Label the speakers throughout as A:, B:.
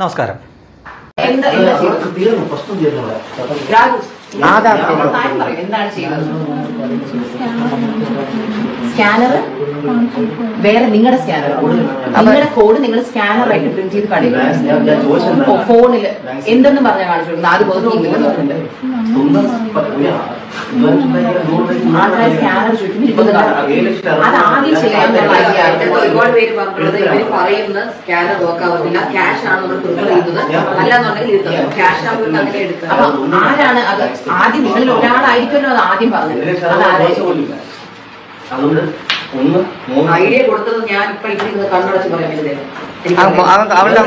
A: നമസ്കാരം.
B: സ്കാനർ? വേറെ നിങ്ങളുടെ സ്കാനർ നിങ്ങളുടെ കോഡ് നിങ്ങൾ സ്കാനർ ആയിട്ട് പ്രിന്റ് ചെയ്ത്
C: എന്താണ്?
B: ഫോണിൽ എന്തെന്ന് പറഞ്ഞാൽ കാണിച്ചു കൊടുക്കുന്നത് അത് ബോധം ഇങ്ങനെ നോക്കുന്നുണ്ട്
C: സ്വന്തം പ- ഉയ്യ. ഇതുവരെ ഉണ്ടാക്കിയ നൂറ് രൂപയ്ക്ക്
B: ആൾക്കാർ സ്കാനർ
C: ചുറ്റും
B: അത് ആദ്യം ചെയ്യാനുള്ള idea ആണ്.
D: ഇതൊക്കെ ഒരുപാട് പേര് പറഞ്ഞിട്ടുള്ളത് ഇവർ പറയുന്ന സ്കാനർ നോക്കാവുന്നില്ല ക്യാഷ് ആണ് നമ്മൾ പ്രിഫർ ചെയ്യുന്നത് അല്ലാന്നുണ്ടെങ്കിൽ ക്യാഷ് അങ്ങനെ എടുക്കുക.
B: അപ്പൊ ആരാണ് അത്? ആദ്യം നിങ്ങളിൽ ഒരാളായിരിക്കുമല്ലോ അത് ആദ്യം പറഞ്ഞത്.
C: അതുകൊണ്ട് ഒന്ന് മൂന്ന്.
D: ഐഡിയ കൊടുത്തത് ഞാൻ ഇപ്പൊ കണ്ണടച്ച് പറയാൻ
E: അവളുടെ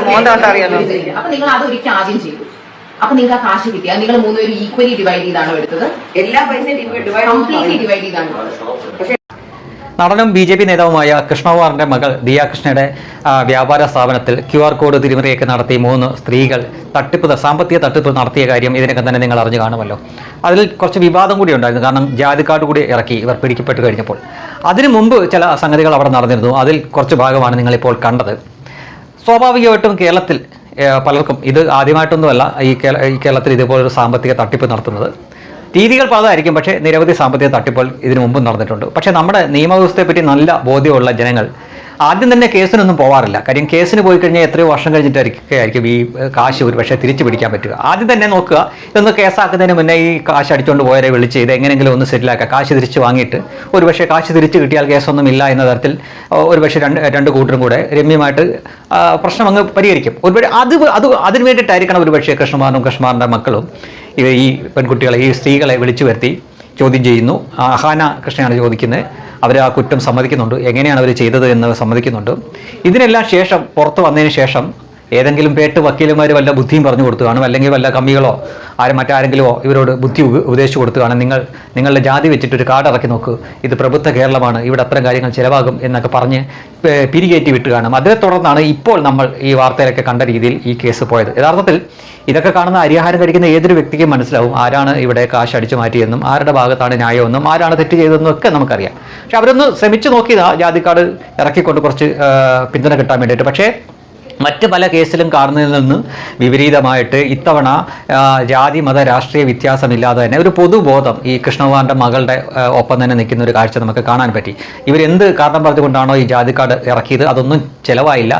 E: അറിയാലോ.
B: അപ്പൊ നിങ്ങൾ അത് ഒരിക്കൽ ആദ്യം ചെയ്തു അപ്പൊ നിങ്ങൾക്ക് ആ കാശ് കിട്ടി. അത് നിങ്ങൾ മൂന്നുപേരും ഈക്വലി ഡിവൈഡ് ചെയ്താണോ എടുത്തത്?
D: എല്ലാ പൈസയും ഡിവൈഡ്
B: കംപ്ലീറ്റ്ലി ഡിവൈഡ് ചെയ്താണ്?
A: നടനും ബി ജെ പി നേതാവുമായ കൃഷ്ണകുമാറിന്റെ മകൾ ദിയ കൃഷ്ണയുടെ വ്യാപാര സ്ഥാപനത്തിൽ ക്യു ആർ കോഡ് തിരിമറിയൊക്കെ നടത്തി മൂന്ന് സ്ത്രീകൾ തട്ടിപ്പ് സാമ്പത്തിക തട്ടിപ്പ് നടത്തിയ കാര്യം ഇതിനൊക്കെ തന്നെ നിങ്ങൾ അറിഞ്ഞു കാണുമല്ലോ. അതിൽ കുറച്ച് വിവാദം കൂടി ഉണ്ടായിരുന്നു. കാരണം ജാതി കാർഡ് കൂടി ഇറക്കി ഇവർ പിടിക്കപ്പെട്ട് കഴിഞ്ഞപ്പോൾ. അതിനു മുമ്പ് ചില സംഗതികൾ അവിടെ നടന്നിരുന്നു. അതിൽ കുറച്ച് ഭാഗമാണ് നിങ്ങളിപ്പോൾ കണ്ടത്. സ്വാഭാവികമായിട്ടും കേരളത്തിൽ പലർക്കും ഇത് ആദ്യമായിട്ടൊന്നുമല്ല ഈ കേരളത്തിൽ ഇതുപോലൊരു സാമ്പത്തിക തട്ടിപ്പ് നടത്തുന്നത്. രീതികൾ പലതായിരിക്കും പക്ഷേ നിരവധി സാമ്പത്തിക തട്ടിപ്പുകൾ ഇതിനു മുമ്പ് നടന്നിട്ടുണ്ട്. പക്ഷേ നമ്മുടെ നിയമവ്യവസ്ഥയെപ്പറ്റി നല്ല ബോധ്യമുള്ള ജനങ്ങൾ ആദ്യം തന്നെ കേസിനൊന്നും പോവാറില്ല. കാര്യം കേസിന് പോയി കഴിഞ്ഞാൽ എത്രയോ വർഷം കഴിഞ്ഞിട്ടായിരിക്കും ഈ കാശ് ഒരു പക്ഷേ തിരിച്ചു പിടിക്കാൻ പറ്റുക. ആദ്യം തന്നെ നോക്കുക ഇതൊന്ന് കേസാക്കുന്നതിന് മുന്നേ ഈ കാശ് അടിച്ചുകൊണ്ട് പോയവരെ വിളിച്ച് ഇത് എങ്ങനെയെങ്കിലും ഒന്ന് സെറ്റിലാക്കുക കാശ് തിരിച്ച് വാങ്ങിയിട്ട് ഒരു പക്ഷേ കാശ് തിരിച്ച് കിട്ടിയാൽ കേസൊന്നും ഇല്ല എന്ന തരത്തിൽ ഒരു പക്ഷേ രണ്ട് രണ്ട് കൂട്ടരും കൂടെ രമ്യമായിട്ട് പ്രശ്നം അങ്ങ് പരിഹരിക്കും. ഒരുപക്ഷെ അത് അത് അതിന് വേണ്ടിയിട്ടായിരിക്കണം ഒരു പക്ഷേ കൃഷ്ണമാറും കൃഷ്ണമാറിന്റെ മക്കളും ഇവ ഈ പെൺകുട്ടികളെ ഈ സ്ത്രീകളെ വിളിച്ചു വരുത്തി ചോദ്യം ചെയ്യുന്നു. അഹാന കൃഷ്ണയാണ് ചോദിക്കുന്നത്. അവർ ആ കുറ്റം സമ്മതിക്കുന്നുണ്ട്. എങ്ങനെയാണ് അവർ ചെയ്തത് എന്ന് സമ്മതിക്കുന്നുണ്ട്. ഇതിനെല്ലാം ശേഷം പുറത്ത് വന്നതിന് ശേഷം ഏതെങ്കിലും പേട്ട് വക്കീലന്മാർ വല്ല ബുദ്ധിയും പറഞ്ഞു കൊടുത്തു കാണും അല്ലെങ്കിൽ വല്ല കമ്മികളോ ആരും മറ്റാരെങ്കിലുമോ ഇവരോട് ബുദ്ധി ഉപദേശിച്ചു കൊടുത്തു കാണും നിങ്ങൾ നിങ്ങളുടെ ജാതി വെച്ചിട്ട് ഒരു കാർഡ് ഇറക്കി നോക്ക്. ഇത് പ്രബുദ്ധ കേരളമാണ്. ഇവിടെ അത്തരം കാര്യങ്ങൾ ചിലവാകും എന്നൊക്കെ പറഞ്ഞ് പിരികേറ്റി വിട്ട് കാണും അതിനെ തുടർന്നാണ് ഇപ്പോൾ നമ്മൾ ഈ വാർത്തയിലൊക്കെ കണ്ട രീതിയിൽ ഈ കേസ് പോയത്. യഥാർത്ഥത്തിൽ ഇതൊക്കെ കാണുന്ന അരിഹാരം കഴിക്കുന്ന ഏതൊരു വ്യക്തിക്കും മനസ്സിലാവും ആരാണ് ഇവിടെ കാശ് അടിച്ചു മാറ്റിയെന്നും ആരുടെ ഭാഗത്താണ് ന്യായമെന്നും ആരാണ് തെറ്റ് ചെയ്തതെന്നും ഒക്കെ നമുക്കറിയാം. പക്ഷെ അവരൊന്ന് ശ്രമിച്ചു നോക്കിയതാ ജാതിക്കാട് ഇറക്കിക്കൊണ്ട് കുറച്ച് പിന്തുണ കിട്ടാൻ വേണ്ടിയിട്ട്. പക്ഷേ മറ്റ് പല കേസിലും കാണുന്നതിൽ നിന്ന് വിപരീതമായിട്ട് ഇത്തവണ ജാതി മത രാഷ്ട്രീയ വ്യത്യാസമില്ലാതെ തന്നെ ഒരു പൊതുബോധം ഈ കൃഷ്ണകുമാറിന്റെ മകളുടെ ഒപ്പം തന്നെ നിൽക്കുന്ന ഒരു കാഴ്ച നമുക്ക് കാണാൻ പറ്റി. ഇവരെന്ത് കാരണം പറഞ്ഞുകൊണ്ടാണോ ഈ ജാതി കാർഡ് ഇറക്കിയത്? അതൊന്നും ചിലവായില്ല.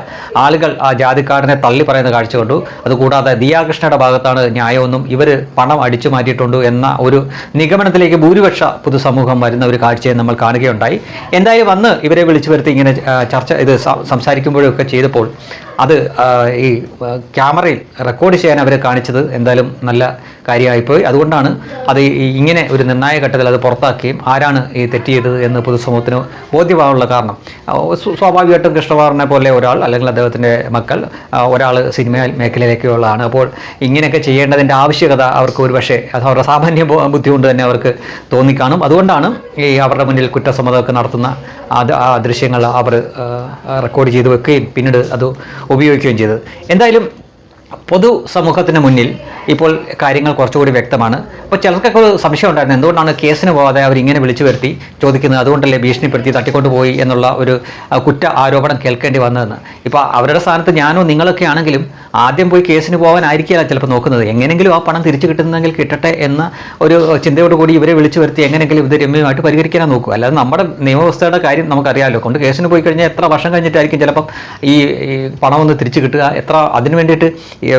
A: ആളുകൾ ആ ജാതി കാർഡിനെ തള്ളി പറയുന്ന കാഴ്ച കണ്ടു. അതുകൂടാതെ ദിയാകൃഷ്ണയുടെ ഭാഗത്താണ് ന്യായമെന്നും ഇവർ പണം അടിച്ചു മാറ്റിയിട്ടുണ്ട് എന്ന ഒരു നിഗമനത്തിലേക്ക് ഭൂരിപക്ഷ പൊതുസമൂഹം വരുന്ന ഒരു കാഴ്ചയെ നമ്മൾ കാണുകയുണ്ടായി. എന്തായാലും വന്ന് ഇവരെ വിളിച്ചു വരുത്തി ഇങ്ങനെ ചർച്ച ഇത് സംസാരിക്കുമ്പോഴും ഒക്കെ ചെയ്തപ്പോൾ അത് ഈ ക്യാമറയിൽ റെക്കോർഡ് ചെയ്യാൻ അവർ കാണിച്ചത് എന്തായാലും നല്ല കാര്യമായിപ്പോയി. അതുകൊണ്ടാണ് അത് ഇങ്ങനെ ഒരു നിർണായക ഘട്ടത്തിൽ അത് പുറത്താക്കുകയും ആരാണ് ഈ തെറ്റ് ചെയ്തത് എന്ന് പൊതുസമൂഹത്തിന് ബോധ്യമാകാനുള്ള കാരണം. സ്വാഭാവികമായിട്ടും കൃഷ്ണകുമാറിനെ പോലെ ഒരാൾ അല്ലെങ്കിൽ അദ്ദേഹത്തിന്റെ മക്കൾ ഒരാൾ സിനിമ മേഖലയിലേക്കുള്ളതാണ്. അപ്പോൾ ഇങ്ങനെയൊക്കെ ചെയ്യേണ്ടതിന്റെ ആവശ്യകത അവർക്ക് ഒരു പക്ഷേ അവരുടെ സാമാന്യ ബുദ്ധി കൊണ്ട് തന്നെ അവർക്ക് തോന്നിക്കാണും. അതുകൊണ്ടാണ് ഈ അവരുടെ മുന്നിൽ കുറ്റസമ്മതമൊക്കെ നടത്തുന്ന ആ ദൃശ്യങ്ങൾ അവർ റെക്കോർഡ് ചെയ്ത് വെക്കുകയും പിന്നീട് അത് ഉപയോഗിക്കുകയും ചെയ്തത്. എന്തായാലും പൊതു സമൂഹത്തിന് മുന്നിൽ ഇപ്പോൾ കാര്യങ്ങൾ കുറച്ചുകൂടി വ്യക്തമാണ്. അപ്പോൾ ചിലർക്കൊക്കെ ഒരു സംശയം ഉണ്ടായിരുന്നു. എന്തുകൊണ്ടാണ് കേസിന് പോകാതെ അവർ ഇങ്ങനെ വിളിച്ചു വരുത്തി ചോദിക്കുന്നത്? അതുകൊണ്ടല്ലേ ഭീഷണിപ്പെടുത്തി തട്ടിക്കൊണ്ട് പോയി എന്നുള്ള ഒരു കുറ്റ ആരോപണം കേൾക്കേണ്ടി വന്നതെന്ന്. ഇപ്പോൾ അവരുടെ സ്ഥാനത്ത് ഞാനോ നിങ്ങളൊക്കെ ആണെങ്കിലും ആദ്യം പോയി കേസിന് പോകാനായിരിക്കില്ല ചിലപ്പോൾ നോക്കുന്നത്. എങ്ങനെങ്കിലും ആ പണം തിരിച്ചു കിട്ടുന്നെങ്കിൽ കിട്ടട്ടെ എന്ന ഒരു ചിന്തയോട് കൂടി ഇവരെ വിളിച്ചു വരുത്തി എങ്ങനെങ്കിലും ഇത് രമ്യമായിട്ട് പരിഹരിക്കാനാണ് നോക്കുക. അല്ലാതെ നമ്മുടെ നിയമവ്യവസ്ഥയുടെ കാര്യം നമുക്കറിയാമല്ലോ കൊണ്ട് കേസിന് പോയി കഴിഞ്ഞാൽ എത്ര വർഷം കഴിഞ്ഞിട്ടായിരിക്കും ചിലപ്പം ഈ പണം ഒന്ന് തിരിച്ചു കിട്ടുക. എത്ര അതിന് വേണ്ടിയിട്ട്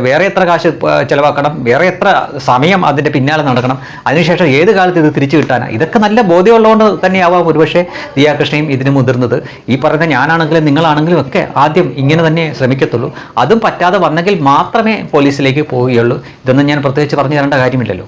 A: വേറെ എത്ര കാശ് ചിലവാക്കണം. വേറെ എത്ര സമയം അതിന്റെ പിന്നാലെ നടക്കണം. അതിനുശേഷം ഏത് കാലത്ത് ഇത് തിരിച്ചു കിട്ടാനാണ് ഇതൊക്കെ നല്ല ബോധ്യമുള്ളതുകൊണ്ട് തന്നെയാവാം ഒരുപക്ഷെ ദിയാകൃഷ്ണയും ഇതിന് മുതിർന്നത്. ഈ പറയുന്ന ഞാനാണെങ്കിലും നിങ്ങളാണെങ്കിലും ഒക്കെ ആദ്യം ഇങ്ങനെ തന്നെ ശ്രമിക്കത്തുള്ളൂ. അതും പറ്റാതെ വന്നെങ്കിൽ മാത്രമേ പോലീസിലേക്ക് പോവുകയുള്ളൂ. ഇതൊന്നും ഞാൻ പ്രത്യേകിച്ച് പറഞ്ഞു തരേണ്ട കാര്യമില്ലല്ലോ.